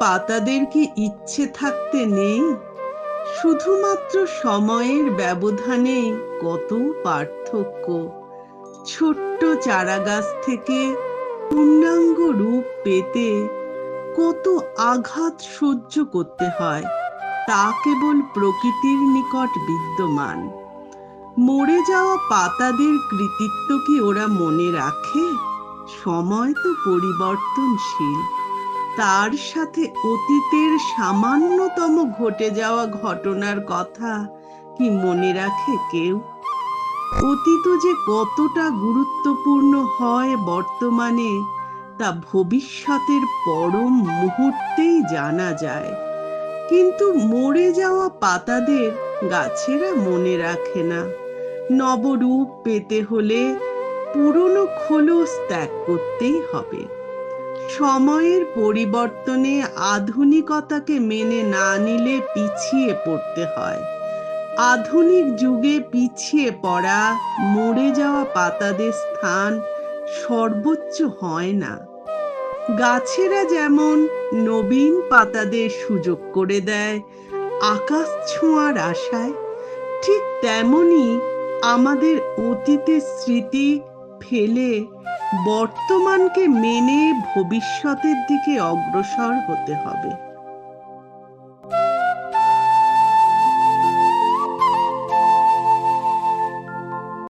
পাতাদের কি ইচ্ছে থাকতে নেই? শুধুমাত্র সময়ের ব্যবধানে কত পার্থক্য। ছোট্ট চারাগাছ থেকে পূর্ণাঙ্গ রূপ পেতে কত আঘাত সহ্য করতে হয়, তা কেবল প্রকৃতির নিকট বিদ্যমান। মরে যাওয়া পাতাদের কৃতিত্ব কি ওরা মনে রাখে? সময় তো পরিবর্তনশীল। তার সাথে অতীতের সামান্যতম ঘটে যাওয়া ঘটনার কথা কি মনে রাখে কেউ? অতীত যে কতটা গুরুত্বপূর্ণ হয় বর্তমানে, তা ভবিষ্যতের পরম মুহূর্তেই জানা যায়। কিন্তু মরে যাওয়া পাতাদের গাছেরা মনে রাখে না। নবরূপ পেতে হলে পুরনো খোলস ত্যাগ করতেই হবে। সময়ের পরিবর্তনে আধুনিকতাকে মেনে না নিলে পিছিয়ে পড়তে হয়। আধুনিক যুগে পিছিয়ে পড়া, মরে যাওয়া পাতাদের স্থান সর্বোচ্চ হয় না। গাছেরা যেমন নবীন পাতাদের সুযোগ করে দেয়, আকাশ ছোঁয়ার আশায়, ঠিক তেমনি আমাদের অতীতের স্মৃতি ফেলে বর্তমানকে মেনে ভবিষ্যতের দিকে অগ্রসর হতে হবে।